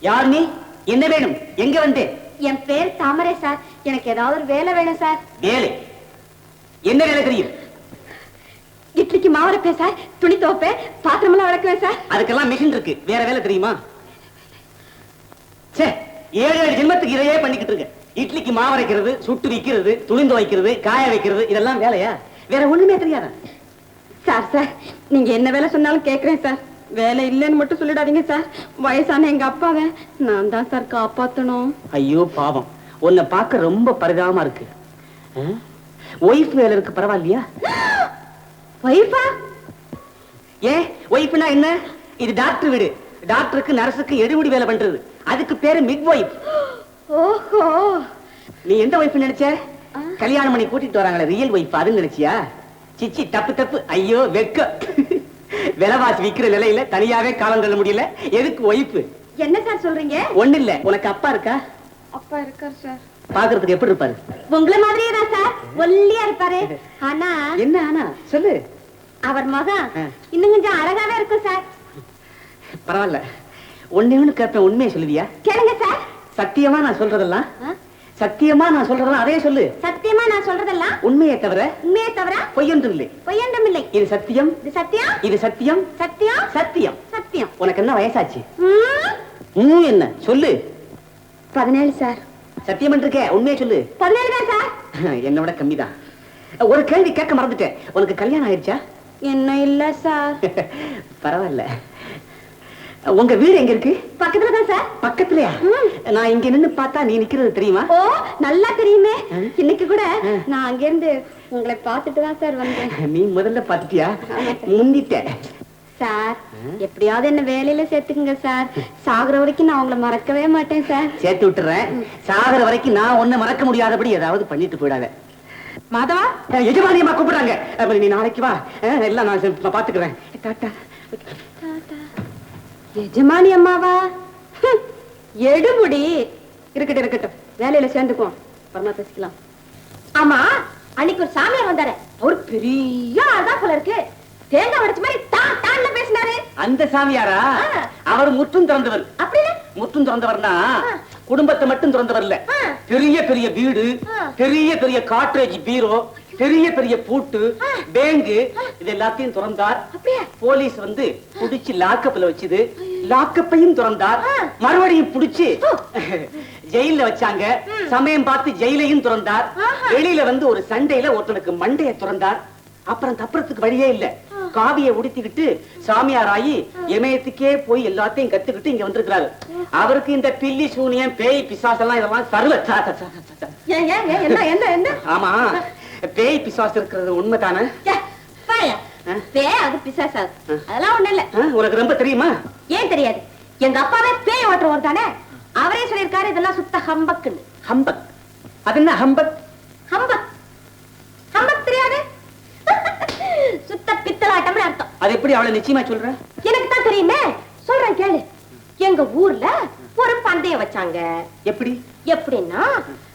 யார் நீ? என்ன வேணும்? எங்க வந்தே? என் பேர் தாமரை சார். எனக்கு ஏதாவது ஒரு வேலை வேணும் சார். வேலை. என்ன வேலை தெரியும்? இட்லிக்கு மாவு அரைப்பேன் சார். துணி துவைப்பேன். பாத்திரமெல்லாம் விளக்குவேன் சார். அதுக்கெல்லாம் மிஷின் இருக்கு. வேற வேலை தெரியுமா? சே ஏழு ஏழு ஜென்மத்துக்கு இதையே பண்ணிக்கிட்டு இருக்க. இட்லிக்கு மாவு அரைக்கிறது சுட்டு விக்கிறது துணிந்து வைக்கிறது காய வைக்கிறது இதெல்லாம் வேலையா? வேற ஒண்ணுமே தெரியாதா? சார் சார் நீங்க என்ன வேலை சொன்னாலும் கேக்குறேன் சார். வேலை இல்லைன்னு மட்டும் சொல்லிடாதீங்க சார். வயசான எங்க அப்பாவை நான் தான் சார் காப்பாத்தணும். ஐயோ பாவம். உன்னை பார்க்க ரொம்ப பரிதாபமா இருக்கு. ஒய்ஃப் வேலை இருக்கு பரவாயில்லையா? வைஃபா ஏன் ஒய்ஃப்னா என்ன? இது டாக்டர் வீடு. டாக்டருக்கு நர்ஸுக்கு எடுபடி வேலை பண்றது. அதுக்கு பேரு மிட் ஒய்ஃப் ஓஹோ. நீ எந்த ஒய்ஃப் நினைச்ச. கல்யாணம் பண்ணி கூட்டிட்டு வராங்களே ரியல் ஒய்ஃப் அதுன்னு நினைச்சியா? சிச்சி தப்பு தப்பு. ஐயோ வெக்க விலைவாசி விக்கிற நிலையில தனியாவே காலம் தள்ள முடியல. எதுக்கு ஒய்ஃப்? என்ன சார் சொல்றீங்க? ஒண்ணு இல்ல உனக்கு அப்பா இருக்கா? அப்பா இருக்கார் சார். பாக்குறதுக்கு எப்படி இருப்பாரு? உங்களை மாதிரியே தான் சார். ஒல்லியா இருப்பாரு. ஆனா என்ன ஆனா? சொல்லு. அவர் முகம் ஆ. இன்னும் கொஞ்சம் அழகாவே இருக்கும் சார். பரவாயில்ல. ஒண்ணே ஒண்ணு கேட்பேன் உண்மையை சொல்லுவியா? கேளுங்க சார். சத்தியமா நான் சொல்றதெல்லாம்? சத்தியமா நான் சொல்றதெல்லாம் அதே சொல்லு. சத்தியமா நான் சொல்றதெல்லாம் உண்மையை தவிர உண்மையே தவிர பொய்யொன்றும் இல்லை பொய்யண்டும் இல்லை இது சத்தியம். இது சத்தியம். இது சத்தியம். சத்தியம். சத்தியம். சத்தியம். உனக்கு என்ன வயசாச்சு? ம், என்ன? சொல்லு. பதினேழு சார். சத்தியம் இருக்கே உண்மையை சொல்லு. பதினேழு தான் சார். என்னை விட கம்மிதான். ஒரு கேள்வி கேட்க மறந்துட்டேன். உனக்கு கல்யாணம் ஆயிடுச்சா என்ன இல்ல சார். பரவாயில்ல. உங்க வீடு எங்க இருக்கு? பக்கத்துல தான் சார். பக்கத்துலயா. நான் இங்க நின்னு பார்த்தா நீ நிக்கிறது தெரியுமா? ஓ நல்லா தெரியுமே? இன்னைக்கு கூட. நான் அங்கிருந்து உங்களை பார்த்துட்டு தான் சார் வந்தேன். நீ முதல்ல பாத்துட்டியா ஆமா சார். முந்திட்ட. சார் எப்படியாவது என்ன வேலையில சேர்த்துக்குங்க சார். சாகுற வரைக்கும் நான் உங்களை மறக்கவே மாட்டேன் சார். சேர்த்து விட்டுறேன். சாகர வரைக்கும் நான் ஒன்ன மறக்க முடியாதபடி ஏதாவது பண்ணிட்டு போயிடாத. மாதவா? அஹ், எஜமானியம்மா கூப்பிடுறாங்க. நீ நாளைக்கு வா. எல்லாம் நான் பாத்துக்கிறேன் டாட்டா. எஜமானி அம்மாவா? எடுமுடி. இருக்கட்டும் இருக்கட்டும். வேலையில சேர்ந்துக்குவோம். அப்புறமா பேசிக்கலாம். ஆமா அன்னைக்கு ஒரு சாமியார் வந்தாரு. அவரு பெரிய ஆள்தான் போல இருக்கு. தேங்காய் உடைச்ச மாதிரி தான் தான்ல பேசினாரு. அந்த சாமியாரா. அவர் முற்றும் திறந்தவர். அப்படின்னு முற்றும் திறந்தவர்னா. குடும்பத்தை மட்டும் திறந்தவர் இல்ல. பெரிய பெரிய வீடு. பெரிய பெரிய காட்ரேஜ் பீரோ பெரிய பெரிய பூட்டு. பேங்கு இது எல்லாத்தையும் திறந்தார். போலீஸ் வந்து புடிச்சு லாக்கப்ல வச்சுது. லாக்கப்பையும் திறந்தார். மறுபடியும் புடிச்சு. ஜெயில வச்சாங்க. சமயம் பார்த்து ஜெயிலையும் திறந்தார். வெளியில வந்து ஒரு சண்டையில ஒருத்தனுக்கு மண்டைய திறந்தார். அப்புறம் தப்புறதுக்கு வழியே இல்ல. காவிய உடுத்திக்கிட்டு சாமியார் ஆகி இமயத்துக்கே போய் எல்லாத்தையும் கத்துக்கிட்டு இங்க வந்திருக்கிறாரு. அவருக்கு இந்த பில்லி சூனியம் பேய் பிசாசெல்லாம் இதெல்லாம் சர்வ ஆமா. பேய் பிசாசு இருக்கிறது உண்மைதானே? பாயா. அது பிசாசு. அதெல்லாம் ஒண்ணு இல்ல. உனக்கு ரொம்ப தெரியுமா? ஏன் தெரியாது? எங்க அப்பாவே பேய் ஓட்டுறவர் தானே? அவரே சொல்லியிருக்காரு இதெல்லாம் சுத்த ஹம்பக்குன்னு. ஹம்பக். அது என்ன ஹம்பக்? ஹம்பக். ஹம்பக் தெரியாது? சுத்த பித்தலாட்டம்னு அர்த்தம். அது எப்படி அவளை நிச்சயமா சொல்ற? எனக்கு தான் தெரியுமே. சொல்றேன் கேளு. எங்க ஊர்ல ஒரு பந்தயம் வச்சாங்க. எப்படி? எப்படின்னா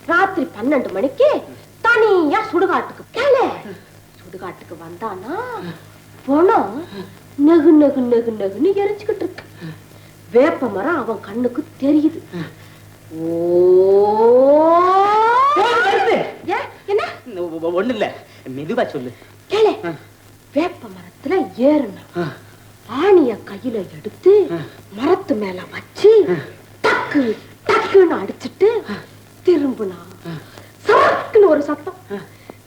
ராத்திரி பன்னெண்டு மணிக்கு தனியா சுடுகாட்டுக்கு கேளு. சுடுகாட்டுக்கு வந்தானா பணம் நெகு நெகு நெகு நெகுன்னு எரிச்சுக்கிட்டு இருக்கு. வேப்ப மரம் அவன் கண்ணுக்கு தெரியுது. ஒண்ணு இல்ல. மெதுவா சொல்லு. கேளு. வேப்ப மரத்துல ஏறுனா ஆ. ஆணிய கையில எடுத்து மரத்து மேல வச்சு டக்கு டக்குன்னு அடிச்சிட்டு திரும்பினா சரக்குன்னு ஒரு சத்தம்.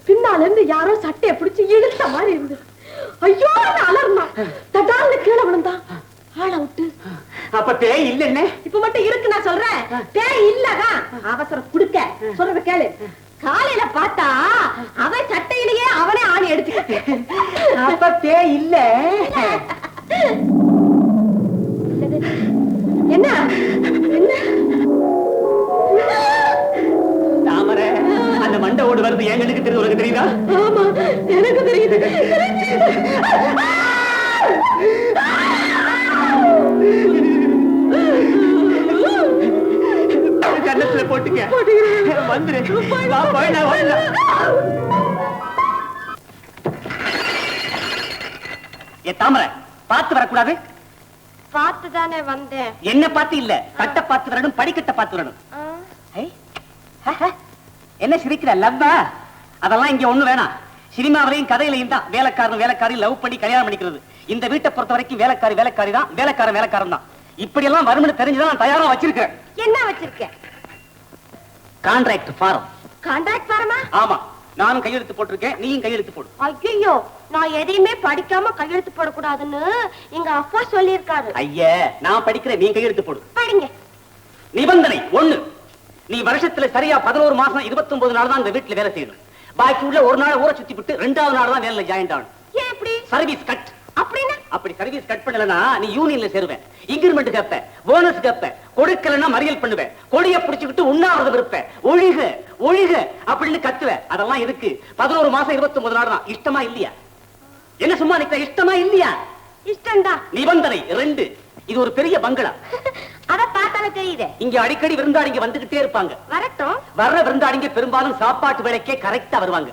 பின்னால இருந்து யாரோ சட்டைய பிடிச்சு இழுத்த மாதிரி இருந்தது. ஐயோ அலர்னா தடால்னு கீழே விழுந்தான் ஆளை விட்டு. அப்ப பேய் இல்ல என்ன இப்ப மட்டும் இருக்கு நான் சொல்றேன். பேய் இல்லதான். அவசரம் குடுக்க. சொல்றத கேளு. காலையில பார்த்தா அவன் சட்டையிலேயே அவனே ஆணி எடுத்துக்கிட்டு. அப்ப பேய் இல்ல. என்ன? என்ன? மண்டை ஓடு வருது என் கண்ணுக்கு தெரியுது? உனக்கு தெரியுதா? ஆமா எனக்கு தெரியுது. கண்ணத்துல போட்டுக்க. வந்துரு. வா போயிடலாம் போயிடலாம் ஏ தாமரை பார்த்து வரக்கூடாது? பார்த்து தானே வந்தேன். என்ன பார்த்து இல்ல? தட்ட பார்த்து வரணும் படிக்கட்ட பார்த்து வரணும். என்ன சிரிக்கிற லவ்வா? அதெல்லாம் இங்க ஒண்ணு வேணாம். சினிமாவிலையும் கதையிலையும் தான் வேலைக்காரன் வேலைக்காரி லவ் பண்ணி கல்யாணம் பண்ணிக்கிறது. இந்த வீட்டை பொறுத்த வரைக்கும் வேலைக்காரி வேலைக்காரி தான் வேலைக்காரன் வேலைக்காரன் தான். இப்படி எல்லாம் வரும்னு தெரிஞ்சுதான் நான் தயாரா வச்சிருக்கேன். என்ன வச்சிருக்க கான்ட்ராக்ட் ஃபாரம் கான்ட்ராக்ட் வரமா ஆமா. நானும் கையெழுத்து போட்டிருக்கேன் நீயும் கையெழுத்து போடு. ஐயோ நான் எதையுமே படிக்காம கையெழுத்து போடக்கூடாதுன்னு எங்க அப்பா சொல்லியிருக்காரு. ஐயே நான் படிக்கிறேன் நீ கையெழுத்து போடு. படிங்க. நிபந்தனை ஒண்ணு. நீ வருஷத்துல சரியா பதினோரு மாசம் 29 நாள் தான் இந்த வீட்டுல வேலை செய்யணும். பாக்கி உள்ள ஒரு நாள் ஊரை சுத்தி விட்டு ரெண்டாவது நாள் தான் வேலையில ஜாயின் ஆகணும். சர்வீஸ் கட் அப்படின்னா? அப்படி சர்வீஸ் கட் பண்ணலனா நீ யூனியன்ல சேருவேன் இன்கிரிமெண்ட் கேப்ப போனஸ் கேப்ப கொடுக்கலன்னா மறியல் பண்ணுவேன் கொடிய புடிச்சுக்கிட்டு உண்ணாவிரதம் இருப்பேன் ஒழிக ஒழிக அப்படின்னு கத்துவ. அதெல்லாம் எதுக்கு பதினோரு மாசம் 29 நாள் தான். இஷ்டமா இல்லையா? என்ன சும்மா நிக்க இஷ்டமா இல்லையா? இஷ்டம்தான் நிபந்தனை ரெண்டு. இது ஒரு பெரிய பங்களா. அத பார்த்தாலே தெரியுதே. இங்க அடிக்கடி விருந்தாளிங்க வந்துகிட்டே இருப்பாங்க. வரட்டும். வர்ற விருந்தாளிங்க பெரும்பாலும் சாப்பாட்டு வேலைக்கே கரெக்டா வருவாங்க.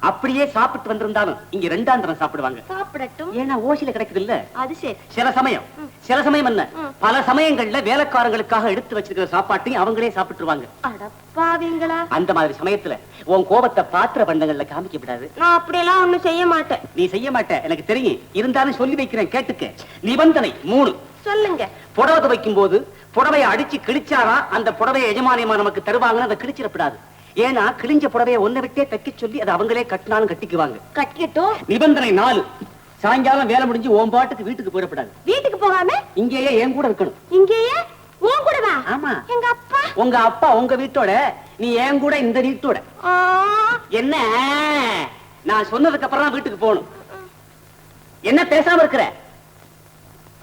அப்படியே சாப்பிட்டு வந்திருந்தாலும் இங்க ரெண்டாம் தரம் சாப்பிடுவாங்க. சாப்பிடட்டும். ஏன்னா ஓசில கிடைக்குது இல்ல அது சரி. சில சமயம். சில சமயம் என்ன? ம். பல சமயங்கள்ல வேலைக்காரங்களுக்காக எடுத்து வச்சிருக்கிற சாப்பாட்டையும் அவங்களே சாப்பிட்டுருவாங்க. அடப்பாவீங்களா அந்த மாதிரி சமயத்துல உன் கோபத்தை பாத்திர பண்டங்கள்ல காமிக்க விடாது நான் அப்படியெல்லாம் ஒண்ணும் செய்ய மாட்டேன். நீ செய்ய மாட்ட. எனக்கு தெரியும். இருந்தாலும் சொல்லி வைக்கிறேன் கேட்டுக்க. நிபந்தனை மூணு. சொல்லுங்க. புடவை துவைக்கும் போது புடவையை அடிச்சு கிழிச்சாரா அந்த புடவையை எஜமானியமா நமக்கு தருவாங்கன்னு அதை கிழிச்சிடப்படாது ஏன்னா கிழிஞ்ச புடவையை ஒன்ன விட்டே தைக்க சொல்லி அதை அவங்களே கட்டினாலும் கட்டிக்குவாங்க. கட்டிக்கட்டும் நிபந்தனை நாலு. சாயங்காலம் வேலை முடிஞ்சு உன் பாட்டுக்கு வீட்டுக்கு போயிடப்படாது. வீட்டுக்கு போகாம? இங்கேயே என் கூட இருக்கணும். இங்கேயே? உன் கூடவா? ஆமா. எங்க அப்பா? உங்க அப்பா உங்க வீட்டோட நீ என் கூட இந்த வீட்டோட. என்ன? நான் சொன்னதுக்கு அப்புறம் வீட்டுக்கு போகணும். என்ன பேசாம இருக்கிற?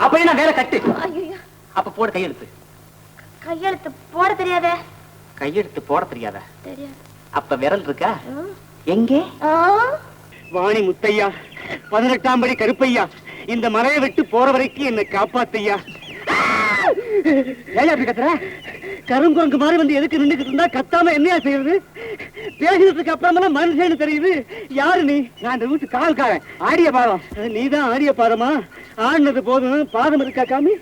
அப்படியே நான் வேலை கட்டு. அப்ப போடு கையெழுத்து. கையெழுத்து போட தெரியாதே. கையெழுத்து போட தெரியாதா. அப்ப விரல் இருக்கா? எங்கே? ஆ, வாணி முத்தையா பதினெட்டாம் படி கருப்பையா இந்த மலையை விட்டு போற வரைக்கும் என்னை காப்பாத்தையா? அப்படி கத்துற? கருங்குரங்கு மாதிரி வந்து எதுக்கு நின்னுக்கிட்டு இருந்தா? கத்தாம என்னையா செய்யறது? பேசினதுக்கு அப்புறமா மனுஷன்னு தெரியுது. யாரு நீ? நான் இந்த வீட்டு கால்காரன் ஆடிய பாதம் நீதான் ஆடிய பாதமா ஆடினது போதும். பாதம் இருக்கா காமி?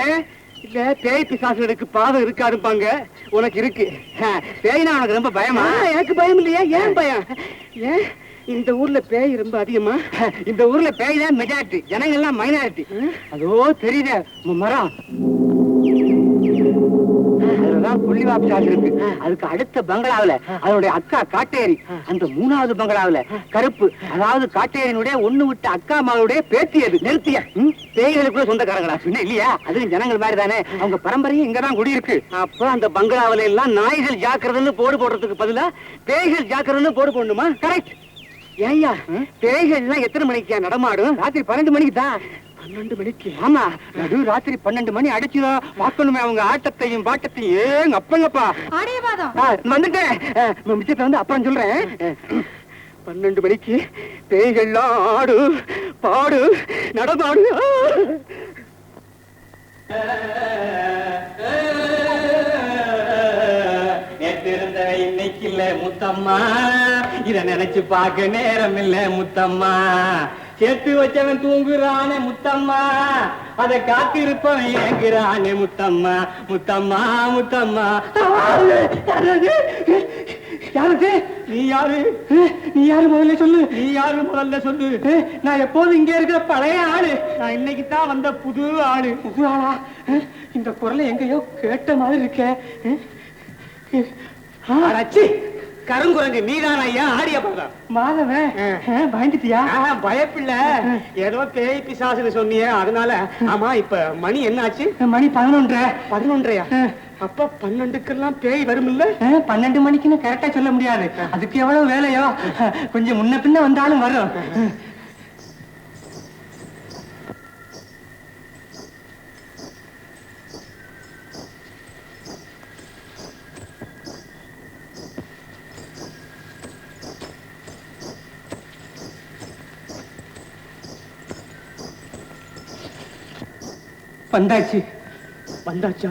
ஏன் இல்ல பேய் பிசாசுகளுக்கு பாதம் இருக்காருப்பாங்க உனக்கு இருக்கு. பேய்னா உனக்கு ரொம்ப பயமா? எனக்கு பயம் இல்லையா. ஏன் பயம்? ஏன் இந்த ஊர்ல பேய் ரொம்ப அதிகமா? இந்த ஊர்ல பேய் தான் மெஜாரிட்டி ஜனங்க எல்லாம் மைனாரிட்டி அதோ தெரியுதே மரம். அதுலதான் புள்ளிவாப் சாஸ் இருக்கு அதுக்கு அடுத்த பங்களாவுல அதனுடைய அக்கா காட்டேரி அந்த மூணாவது பங்களாவுல கருப்பு. அதாவது காட்டேரியினுடைய ஒண்ணு விட்ட அக்கா மகளுடைய பேத்தி அது நிறுத்திய பேய்களுக்குள்ள சொந்தக்காரங்களா? பின்ன இல்லையா? அதுவும் ஜனங்கள் மாதிரி தானே அவங்க பரம்பரையும் இங்கதான் குடியிருக்கு. அப்ப அந்த பங்களாவுல எல்லாம் நாய்கள் ஜாக்கிரதைன்னு போடு போடுறதுக்கு பதிலா பேய்கள் ஜாக்கிரதைன்னு போடு போடணுமா? கரெக்ட் ஏய்யா பேய்கள் எல்லாம் எத்தனை மணிக்கு நடமாடும்? ராத்திரி பன்னெண்டு மணிக்கு தான் பன்னெண்டு மணிக்கு. ஆமா நடு ராத்திரி பன்னெண்டு மணி அடிச்சுதான் பார்க்கணுமே அவங்க ஆட்டத்தையும் பாட்டத்தையும். ஏங்க அப்பங்கப்பா. வந்துட்டேன். மிச்சத்தை வந்து அப்புறம் சொல்றேன். பன்னெண்டு மணிக்கு பேய்கள்லாம் ஆடு பாடு நடமாடு. இருந்த இன்னைக்கு இல்ல முத்தம்மா. இத நினைச்சு பார்க்க நேரம் இல்ல முத்தம்மா. சேர்த்து வச்சவன் தூங்குறானே முத்தம்மா. அத காத்திருப்பவன் ஏங்குறானே முத்தம்மா. முத்தம்மா முத்தம்மா. யாரது நீ யாரு? நீ யாரு முதல்ல சொல்லு? நீ யாரு முதல்ல சொல்லு? நான் எப்போதும் இங்க இருக்கிற பழைய ஆளு. நான் இன்னைக்கு தான் வந்த புது ஆளு. புது ஆளா? இந்த குரலை எங்கேயோ கேட்ட மாதிரி இருக்கே. கருங்குரங்கு நீதான் ஐயா ஆடிய பாதம் மாதவன் பயந்துட்டியா? பயப்பில்ல. ஏதோ பேய் பிசாசுன்னு சொன்னியே அதனால. ஆமா இப்ப மணி என்னாச்சு? மணி பதினொன்றரை பதினொன்றையா? அப்ப பன்னெண்டுக்கெல்லாம் பேய் வரும்ல அஹ், பன்னெண்டு மணிக்குன்னு கரெக்டா சொல்ல முடியாது. அதுக்கு எவ்வளவு வேலையோ? கொஞ்சம் முன்ன பின்ன வந்தாலும் வரும். வந்தாச்சு. வந்தாச்சா.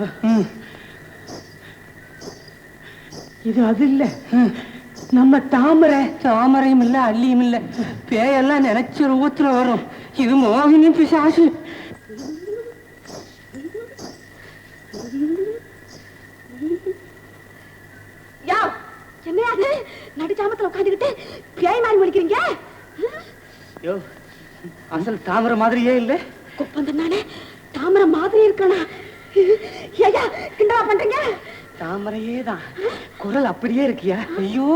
இது அது இல்ல. நம்ம தாமரை. தாமரையும் இல்ல அள்ளியும் இல்ல. பேயெல்லாம் நினைச்ச ரூபத்துல வரும். இது மோகினி பிசாசு. யா என்னையா அது? நடுஜாமத்துல உட்காந்துக்கிட்டு பேய் மாதிரி முடிக்கிறீங்க யோ அசல் தாமரை மாதிரியே இல்ல. குப்பந்தன் நானே தாமரை இருக்கானா ஐயா கிண்டலா பண்றீங்க? தாமரையே தான் குரல் அப்படியே இருக்கியா? ஐயோ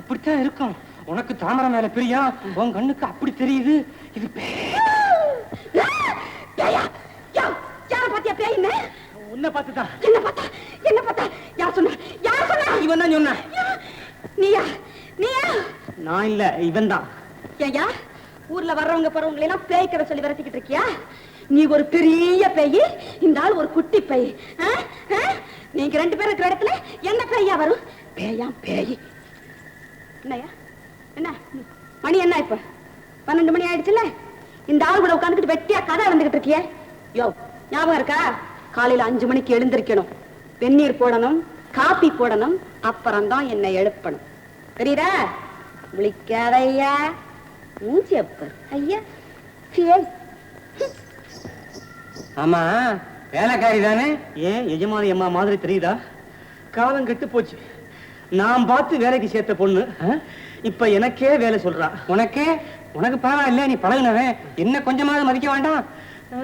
அப்படித்தான் இருக்கும். உனக்கு தாமரை மேல பிரியா? உன் கண்ணுக்கு அப்படி தெரியுது. இது யார பாத்தியா பேயின்னு? உன்னை பார்த்துதான். என்ன பார்த்தா? என்ன பார்த்தா? யார் சொன்னா? யார் சொன்னா? இவன் தான் நீயா? நீயா? நான் இல்ல இவன் தான் ஏயா ஊர்ல வர்றவங்க போறவங்க எல்லாம் பேய் கதை சொல்லி விரட்டிக்கிட்டு இருக்கியா? நீ ஒரு பெரிய பேய் இந்த ஆள் ஒரு குட்டி பைய. நீங்க ரெண்டு பேரும் இருக்கிற இடத்துல என்ன பேயா வரும்? பேயா பேய். என்னய்யா? என்ன? மணி என்ன இப்ப? பன்னெண்டு மணி ஆயிடுச்சுல்ல? இந்த ஆள் கூட உட்காந்துக்கிட்டு வெட்டியா கதை வந்துகிட்டு இருக்கியே. யோ ஞாபகம் இருக்கா? காலையில அஞ்சு மணிக்கு எழுந்திருக்கணும். வெந்நீர் போடணும் காப்பி போடணும் அப்புறம் தான் என்னை எழுப்பணும். தெரியுதா? விழிக்காதையா மூஞ்சி அப்பர். ஐயா பேய் ஆமா வேலைக்காரி தானே? ஏன் எஜமானி அம்மா மாதிரி தெரியுதா? காலம் கெட்டு போச்சு. நான் பார்த்து வேலைக்கு சேர்த்த பொண்ணு. இப்ப எனக்கே வேலை சொல்றா. உனக்கு? உனக்கு பரவாயில்ல நீ பழகுனவன்? என்ன கொஞ்சமாவது மதிக்க வேண்டாம்? ஆ,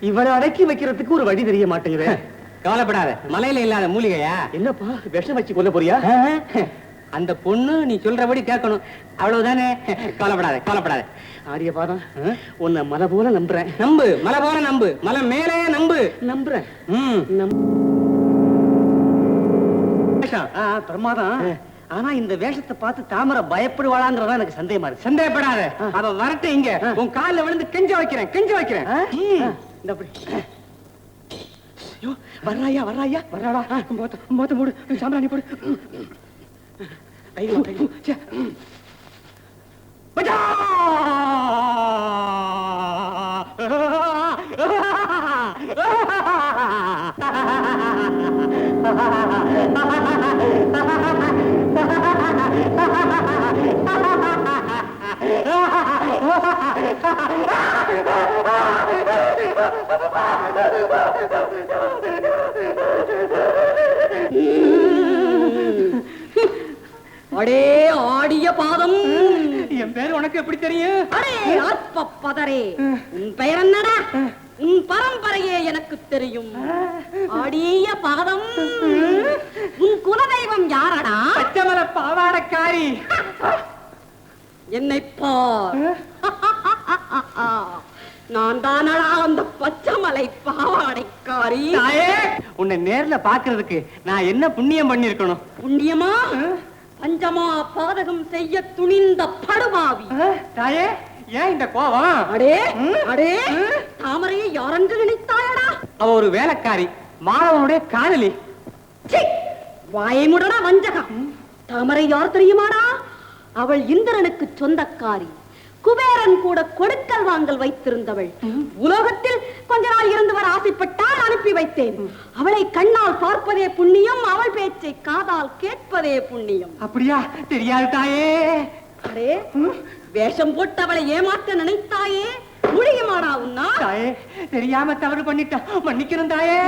இவளை அடக்கி வைக்கிறதுக்கு ஒரு வழி தெரிய மாட்டேங்குது. கவலைப்படாத மலையில இல்லாத மூலிகையா? என்னப்பா விஷம் வச்சு கொல்ல போறியா? அந்த பொண்ணு நீ சொல்றபடி கேட்கணும். அவ்வளவுதானே? கவலைப்படாத கவலைப்படாத. ஆரியபாதம் உன்னை மலை போல நம்புறேன். நம்பு மலை போல நம்பு. மலை மேலே நம்பு. நம்புறேன். பிரமாதம். ஆனா இந்த வேஷத்தை பார்த்து தாமரை பயப்படுவாளாங்கிறதா எனக்கு சந்தேகமா இருக்கு. சந்தேகப்படாத. அவ வரட்டும் இங்க. உன் கால்ல விழுந்து கெஞ்ச வைக்கிறேன் கெஞ்ச வைக்கிறேன். இந்த ஐயோ, வர்றாயா வர்றாயா? வர்றாடா மொத்த மொத்த மூடு. சாம்பிராணி போடு. தைரியம், தைரியம். ச்சே. பஜா! அடே ஆடிய பாதம். என் பேர் உனக்கு எப்படி தெரியும்? அடே அற்ப பதரே. உன் பெயர் என்னடா? உன் பரம்பரையே எனக்கு தெரியும். ஆடிய பாதம். உன் குலதெய்வம் யாரடா? பச்சைமலை பாவாடக்காரி. என்னை பார். நான் தானடா அந்த பச்சைமலை பாவாடைக்காரி? உன்னை நேர்ல பாக்குறதுக்கு நான் என்ன புண்ணியம் பண்ணிருக்கணும் புண்ணியமா? பஞ்சமா பாதகம் செய்ய துணிந்த படுபாவி தாயே ஏன் இந்த கோபம் அடே அடே தாமரையை யாரென்று நினைத்தாயடா? அவ ஒரு வேலைக்காரி மாணவனுடைய காதலி. சீ! வாயை முடடா வஞ்சகா தாமரை யார் தெரியுமாடா? அவள் இந்திரனுக்கு சொந்தக்காரி. குபேரன் கூட கொடுக்கல் வாங்கல் வைத்திருந்தவள். உலகத்தில் கொஞ்ச நாள் இருந்து வர ஆசைப்பட்டால் அனுப்பி வைத்தேன். அவளை கண்ணால் பார்ப்பதே புண்ணியம் அவள் பேச்சை காதால் கேட்பதே புண்ணியம். அப்படியா? தெரியாது தாயே அரே வேஷம் போட்டு அவளை ஏமாற்ற நினைத்தாயே? முடியுமாடா உன்னால்? தாயே தெரியாம தவறு பண்ணிட்டேன் மன்னிக்கணும் தாயே.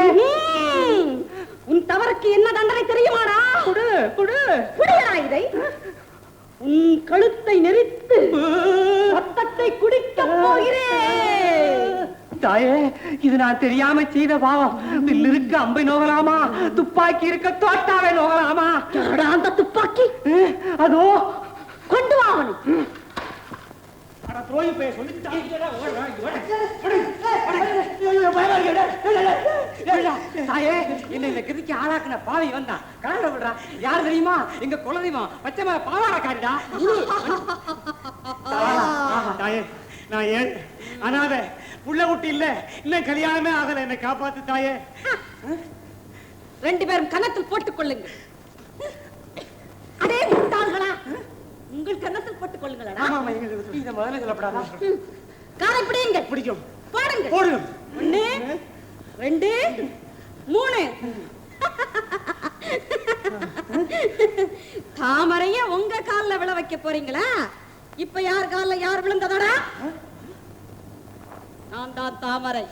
உன் தவறுக்கு என்ன தண்டனை தெரியுமாடா? குடு குடு. புரியடா இதை. உன் கழுத்தை நெரித்து. தாயே இது நான் தெரியாம செய்த பாவம் இருக்க அம்பை நோகலாமா துப்பாக்கி இருக்க தோட்டாவே நோகலாமா அந்த துப்பாக்கி அதோ கொண்டு வா அவனை தாயே என்ன இந்த கிருதிக்கு ஆளாக்குன பாவி வந்தான் கலர விடுறா யார் தெரியுமா எங்க குலதெய்வம் பச்சை பாவாட காண்டா தாயே நான் ஏன் அனாத புள்ள குட்டி இல்ல. இன்னும் கல்யாணமே ஆகல. என்னை காப்பாத்து தாயே. ரெண்டு பேரும் கன்னத்தில் போட்டுக் கொள்ளுங்கள். அதே முட்டாள்களா. உங்கள் கன்னத்தில் போட்டுக் கொள்ளுங்களடா. ஆமா இதை முதல்ல சொல்லப்படாதா. காலை பிடியுங்க பிடிக்கும். பாடுங்க போடுங்க ஒண்ணு ரெண்டு மூணு. தாமரைய உங்க கால்ல விழ வைக்க போறீங்களா? இப்ப யார் கால்ல யார் விழுந்ததடா? நான் தான் தாமரை.